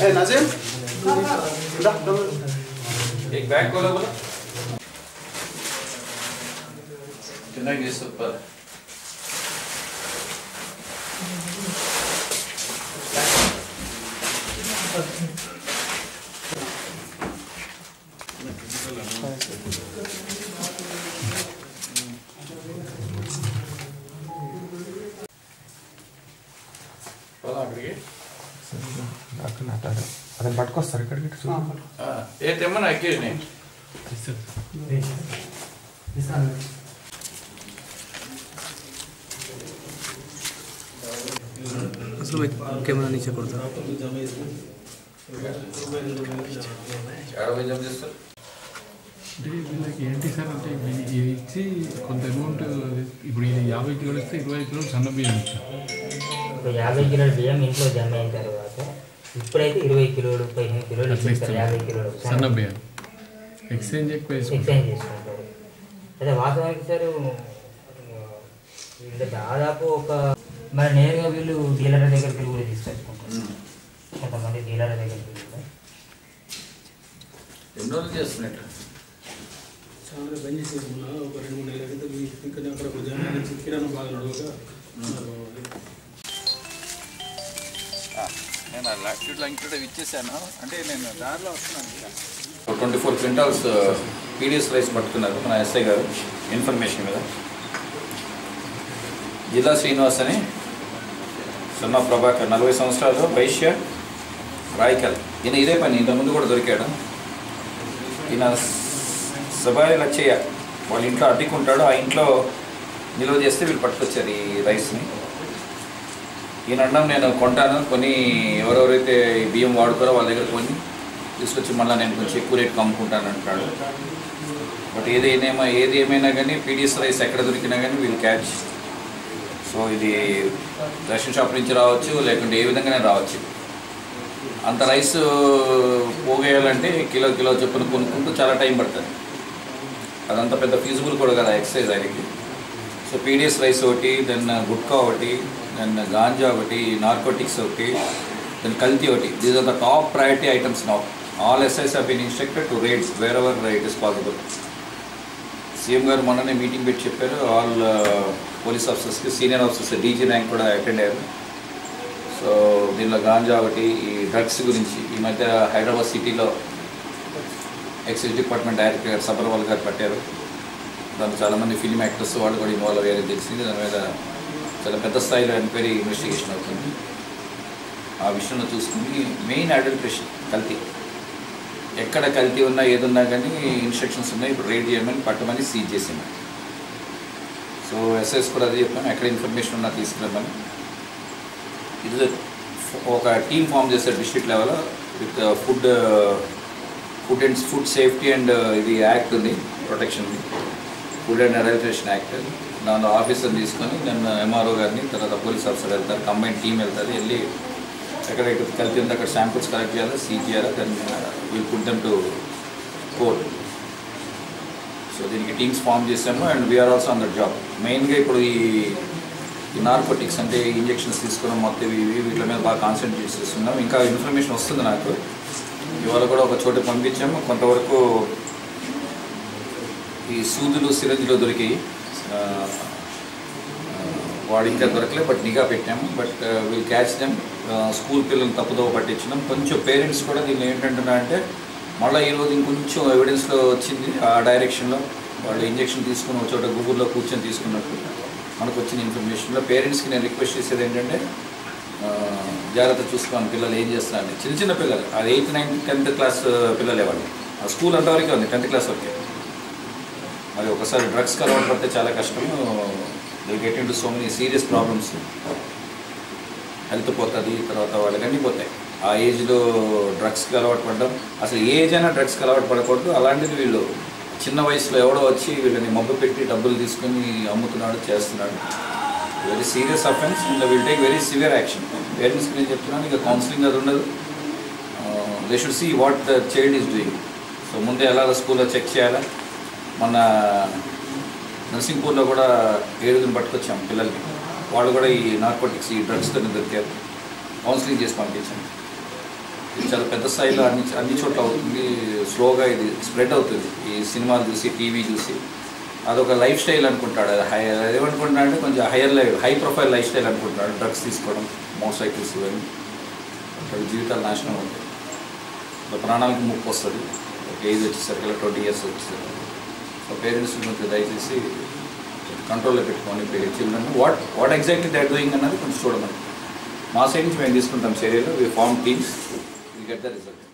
है नाजिम? एक बैग खोला बोला। चुनाव ये सब पर Thank you. వస్తున్నా అతను పట్టుకొస్తారు ఇక్కడికి ఏ కెమెరా ఏంటి సార్ అంటే ఇవి ఇచ్చి కొంత అమౌంట్ ఇప్పుడు ఇది యాభై కిలోలు ఇస్తే ఇరవై కిలోలు సన్న బియ్యం ఇచ్చారు. యాభై కిలోలు బియ్యం ఇంట్లో జమ అయిన తర్వాత ఇప్పుడైతే ఇరవై కిలోలు పదిహేను కిలోలు ఇస్తారు. యాభై కిలోలు. సన్న బియ్యం. ఎక్స్చేంజ్ ఎక్కువ ఎక్స్చేంజ్ చేసుకుంటారు. అదే వాస్తవానికి సార్ వీళ్ళు దాదాపు ఒక మరి నేరుగా వీళ్ళు డీలర్ల దగ్గరికి కూడా తీసుకొచ్చుకుంటారు. కొంతమంది డీలర్ల దగ్గరికి కూడా. ఎన్ని రోజులు చేస్తున్నట్టు చాలా బంద్ చేసేసుకున్నా ఒక రెండు మూడు నెలల క్రితం ఈ ఇంకా అక్కడ ఒక జనం నుంచి కిరాణా బాగా నడవక నేను ఆ లాక్టిట్లో అవి ఇచ్చేసాను. అంటే నేను దారిలో వస్తున్నాను twenty four quintals uh, PDS rice పట్టుకున్నారు మన ఎస్ఐ గారు ఇన్ఫర్మేషన్ మీద. జిల్లా శ్రీనివాస్ అని సున్నా ప్రభాకర్ నలభై సంవత్సరాలు వైశ్య రాయికల్. ఈయన ఇదే పని ఇంత ముందు కూడా దొరికాడు. ఈయన సబాయి లచ్చయ్య వాళ్ళ ఇంట్లో అడ్డుకుంటాడు ఆ ఇంట్లో నిల్వ చేస్తే వీళ్ళు పట్టుకొచ్చారు ఈ రైస్ని ఈయన అన్నం నేను కొంటాను. కొని ఎవరెవరైతే బియ్యం వాడుకోరో వాళ్ళ దగ్గర కొని తీసుకొచ్చి మళ్ళీ నేను కొంచెం ఎక్కువ రేట్కి అమ్ముకుంటాను అంటాడు. బట్ ఏది ఏమైనా ఏది ఏమైనా కానీ పీడిఎస్ రైస్ ఎక్కడ దొరికినా కానీ వీళ్ళు క్యాచ్. సో ఇది రేషన్ షాప్ నుంచి రావచ్చు లేకుంటే ఏ విధంగానే రావచ్చు. అంత రైస్ పోగేయాలంటే కిలో కిలో చొప్పున కొనుక్కుంటూ చాలా టైం పడుతుంది. అదంతా పెద్ద ఫీజుబుల్ కూడా కదా ఎక్సర్సైజ్ ఆయనకి. సో పీడిఎస్ రైస్ ఒకటి దెన్ గుట్కా ఒకటి దెన్ గాంజా ఒకటి నార్కోటిక్స్ ఒకటి దెన్ కల్తీ ఒకటి. These are the top priority items now all SIs have been instructed to raids wherever it is possible CM గారు మొన్ననే మీటింగ్ పెట్టి చెప్పారు. ఆల్ పోలీస్ ఆఫీసర్స్కి సీనియర్ ఆఫీసర్స్ డీజీ ర్యాంక్ కూడా అటెండ్ అయ్యారు. సో దీనిలో గాంజా ఒకటి ఈ డ్రగ్స్ గురించి ఈ మధ్య హైదరాబాద్ సిటీలో ఎక్సైజ్ డిపార్ట్మెంట్ డైరెక్టర్ గారు సబర్వాల్ గారు పట్టారు. దాంట్లో చాలామంది ఫిలిం యాక్టర్స్ వాళ్ళు కూడా ఇన్వాల్వ్ అయ్యారని తెలిసింది. దాని మీద చాలా పెద్ద స్థాయిలో ఎంక్వైరీ ఇన్వెస్టిగేషన్ అవుతుంది. ఆ విషయంలో చూసుకుని మెయిన్ అడల్ట్రేషన్ కల్తీ. ఎక్కడ కల్తీ ఉన్నా ఏదున్నా కానీ ఇన్స్ట్రక్షన్స్ ఉన్నాయి. ఇప్పుడు రేడ్ చేయమని పట్టమని సీజ్ చేసాము సో ఎస్ఎస్ కూడా అదే చెప్పాను. ఎక్కడ ఇన్ఫర్మేషన్ ఉన్నా తీసుకురమ్మని. ఇది ఒక టీమ్ ఫామ్ చేశారు district level with food food and food safety and ఇది యాక్ట్ ఉంది protection food and adulteration act దానిలో ఆఫీసర్ తీసుకొని నన్ను ఎంఆర్ఓ గారిని తర్వాత పోలీస్ ఆఫీసర్ వెళ్తారు కంబైన్ టీం వెళ్తారు వెళ్ళి ఎక్కడెక్కడ కలిపి ఉంది అక్కడ శాంపుల్స్ కలెక్ట్ చేయాలి సీజీఆర్ చేయాలి then will put to court so దీనికి టీమ్స్ ఫామ్ చేసాము and we are also on the job మెయిన్గా ఇప్పుడు ఈ ఈ నార్కోటిక్స్ అంటే ఇంజెక్షన్స్ తీసుకోవడం మొత్తం ఇవి వీటి మీద బాగా కాన్సన్ట్రేట్ చేస్తున్నాం. ఇంకా ఇన్ఫర్మేషన్ వస్తుంది నాకు. ఇవాళ కూడా ఒక చోట పంపించాము. కొంతవరకు ఈ సూదులు సిరంజిలు దొరికాయి. వాడు ఇంకా దొరకలే బట్ నిఘా పెట్టాము. But will catch them school పిల్లల్ని తప్పుదోవ పట్టించినాం కొంచెం పేరెంట్స్ కూడా దీన్ని ఏంటంటున్నా అంటే మళ్ళీ ఈరోజు ఇంకొంచెం ఎవిడెన్స్లో వచ్చింది ఆ డైరెక్షన్లో వాళ్ళు ఇంజెక్షన్ తీసుకుని ఒక చోట గూగుల్లో కూర్చొని తీసుకున్నట్టు మనకు వచ్చిన ఇన్ఫర్మేషన్లో పేరెంట్స్కి నేను రిక్వెస్ట్ చేసేది ఏంటంటే జాగ్రత్త చూసుకోండి పిల్లలు ఏం చేస్తున్నారని. చిన్న చిన్న పిల్లలు. అది ఎయిత్ నైన్త్ టెన్త్ క్లాస్ పిల్లలే వాళ్ళు. ఆ స్కూల్ అంతవరకే ఉంది టెన్త్ క్లాస్ వరకే. మరి ఒకసారి డ్రగ్స్కి అలవాటు పడితే చాలా కష్టం. They get into so many serious problems health పోతుంది తర్వాత వాళ్ళకి అన్నీ పోతాయి. ఆ ఏజ్లో డ్రగ్స్కి అలవాటు పడడం అసలు ఏ ఏజ్ అయినా డ్రగ్స్కి అలవాటు పడకూడదు అలాంటిది వీళ్ళు చిన్న వయసులో ఎవడో వచ్చి వీళ్ళని మబ్బు పెట్టి డబ్బులు తీసుకొని అమ్ముతున్నాడు చేస్తున్నాడు. Very serious offence and will take very severe action పేరెంట్స్కి నేను చెప్తున్నాను ఇక కౌన్సిలింగ్ అది ఉండదు. They should see what the child is doing so ముందే ఎలా స్కూల్లో చెక్ చేయాలా? మొన్న నర్సింగ్పూర్లో కూడా ఏడుగురిని పట్టుకొచ్చాం పిల్లల్ని. వాళ్ళు కూడా ఈ నార్కోటిక్స్ ఈ డ్రగ్స్తో దొరికారు. కౌన్సిలింగ్ చేసి పంపించాం చాలా పెద్ద స్థాయిలో అన్ని అన్ని చోట్ల అవుతుంది. స్లోగా ఇది స్ప్రెడ్ అవుతుంది. ఈ సినిమాలు చూసి టీవీ చూసి. అదొక లైఫ్ స్టైల్ అనుకుంటాడు. అది హై ఏమనుకుంటాడు అంటే కొంచెం higher life high profile lifestyle అనుకుంటాడు డ్రగ్స్ తీసుకోవడం మోటార్ సైకిల్స్ ఇవన్నీ. అక్కడ జీవితాలు నాశనం అవుతాయి. ప్రాణాలకు ముప్పు వస్తుంది. ఒక ఏజ్ వచ్చేసరికి ట్వంటీ ఇయర్స్ వచ్చేసరికి. సో పేరెంట్స్ కొంచెం దయచేసి కంట్రోల్లో పెట్టుకోండి children what what exactly they doing అన్నది కొంచెం చూడమని. మా సైడ్ నుంచి మేము తీసుకుంటాం చర్యలు we form teams we get the result